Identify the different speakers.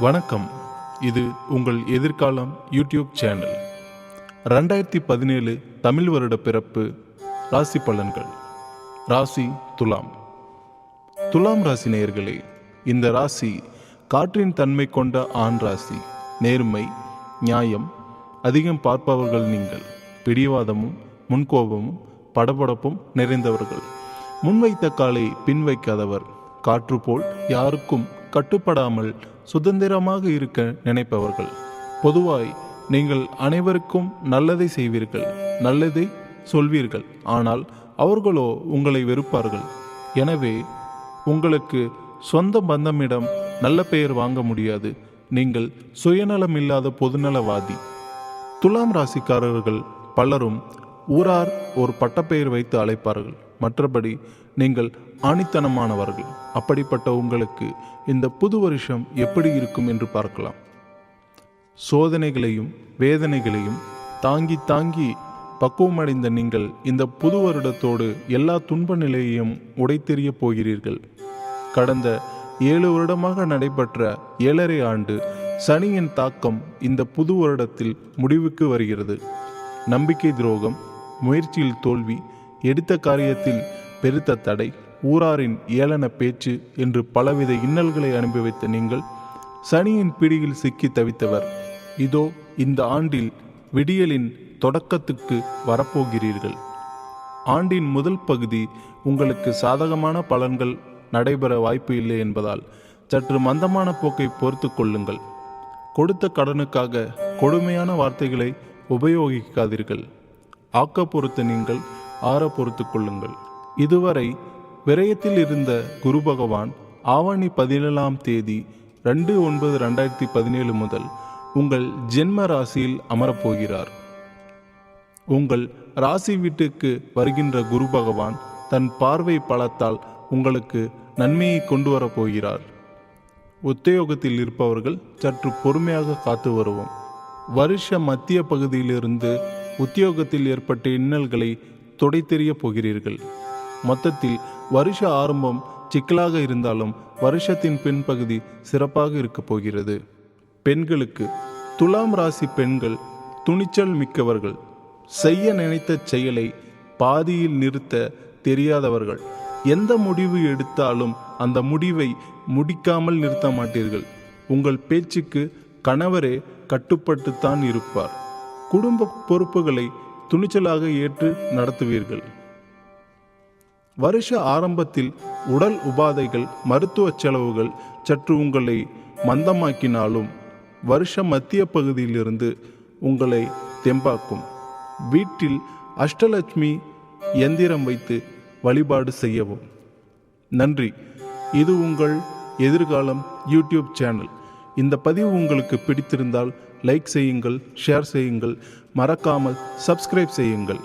Speaker 1: வணக்கம். இது உங்கள் எதிர்காலம் யூடியூப் சேனல். ரெண்டாயிரத்தி பதினேழு தமிழ் வருட பிறப்பு ராசி பலன்கள். ராசி துலாம். துலாம் ராசி நேயர்களே இந்த ராசி காற்றின் தன்மை கொண்ட ஆண் ராசி. நேர்மை நியாயம் அதிகம் பார்ப்பவர்கள் நீங்கள். பிடிவாதமும் முன்கோபமும் படபடப்பும் நிறைந்தவர்கள். முன்வைத்த காலை பின்வைக்காதவர். காற்று போல் யாருக்கும் கட்டுப்படாமல் சுதந்திரமாக இருக்க நினைப்பவர்கள். பொதுவாய் நீங்கள் அனைவருக்கும் நல்லதை செய்வீர்கள் நல்லதை சொல்வீர்கள். ஆனால் அவர்களோ உங்களை வெறுப்பார்கள். எனவே உங்களுக்கு சொந்த பந்தமிடம் நல்ல பெயர் வாங்க முடியாது. நீங்கள் சுயநலமில்லாத பொதுநலவாதி. துலாம் ராசிக்காரர்கள் பலரும் ஊரார் ஒரு பட்டப்பெயர் வைத்து அழைப்பார்கள். மற்றபடி நீங்கள் ஆணித்தனமானவர்கள். அப்படிப்பட்ட உங்களுக்கு இந்த புது வருஷம் எப்படி இருக்கும் என்று பார்க்கலாம். சோதனைகளையும் வேதனைகளையும் தாங்கி தாங்கி பக்குவமடைந்த நீங்கள் இந்த புது வருடத்தோடு எல்லா துன்ப நிலையையும் உடைத்தெறிய போகிறீர்கள். கடந்த ஏழு வருடமாக நடைபெற்ற ஏழரை ஆண்டு சனியின் தாக்கம் இந்த புது வருடத்தில் முடிவுக்கு வருகிறது. நம்பிக்கை துரோகம் முயற்சியில் தோல்வி எடுத்த காரியத்தில் பெருத்த தடை. ஊராரின் ஏளன பேச்சு என்று பலவித இன்னல்களை அனுபவித்த நீங்கள் சனியின் பிடியில் சிக்கி தவித்தவர். இதோ இந்த ஆண்டில் விடியலின் தொடக்கத்துக்கு வரப்போகிறீர்கள். ஆண்டின் முதல் பகுதி உங்களுக்கு சாதகமான பலன்கள் நடைபெற வாய்ப்பு இல்லை என்பதால் சற்று மந்தமான போக்கை பொறுத்து கொள்ளுங்கள். கொடுத்த கடனுக்காக கொடுமையான வார்த்தைகளை உபயோகிக்காதீர்கள். ஆக்க பொறுத்து நீங்கள் ஆற பொறுத்து கொள்ளுங்கள். இதுவரை விரயத்தில் இருந்த குரு பகவான் ஆவணி பதினேழாம் தேதி ரெண்டு ஒன்பது ரெண்டாயிரத்தி பதினேழு முதல் உங்கள் ஜென்ம ராசியில் அமரப்போகிறார். உங்கள் ராசி வீட்டுக்கு வருகின்ற குரு பகவான் தன் பார்வை பலத்தால் உங்களுக்கு நன்மையை கொண்டு வரப்போகிறார் உத்தியோகத்தில் இருப்பவர்கள் சற்று பொறுமையாக காத்து வருவோம். வருஷ மத்திய பகுதியிலிருந்து உத்தியோகத்தில் ஏற்பட்ட இன்னல்களை தொடைத்தெறிய போகிறீர்கள். மொத்தத்தில் வருஷ ஆரம்பம் சிக்கலாக இருந்தாலும் வருஷத்தின் பின்பகுதி சிறப்பாக இருக்கப் போகிறது. பெண்களுக்கு துலாம் ராசி பெண்கள் துணிச்சல் மிக்கவர்கள். செய்ய நினைத்த செயலை பாதியில் நிறுத்த தெரியாதவர்கள். எந்த முடிவு எடுத்தாலும் அந்த முடிவை முடிக்காமல் நிறுத்த மாட்டீர்கள். உங்கள் பேச்சுக்கு கணவரே கட்டுப்பட்டுத்தான் இருப்பார். குடும்ப பொறுப்புகளை துணிச்சலாக ஏற்று நடத்துவீர்கள். வருஷ ஆரம்பத்தில் உடல் உபாதைகள் மருத்துவ செலவுகள் சற்று உங்களை மந்தமாக்கினாலும் வருஷ மத்திய பகுதியிலிருந்து உங்களை தெம்பாக்கும். வீட்டில் அஷ்டலட்சுமி எந்திரம் வைத்து வழிபாடு செய்யவும். நன்றி. இது உங்கள் எதிர்காலம் யூடியூப் சேனல். இந்த பதிவு உங்களுக்கு பிடித்திருந்தால் லைக் செய்யுங்கள் ஷேர் செய்யுங்கள். மறக்காமல் சப்ஸ்கிரைப் செய்யுங்கள்.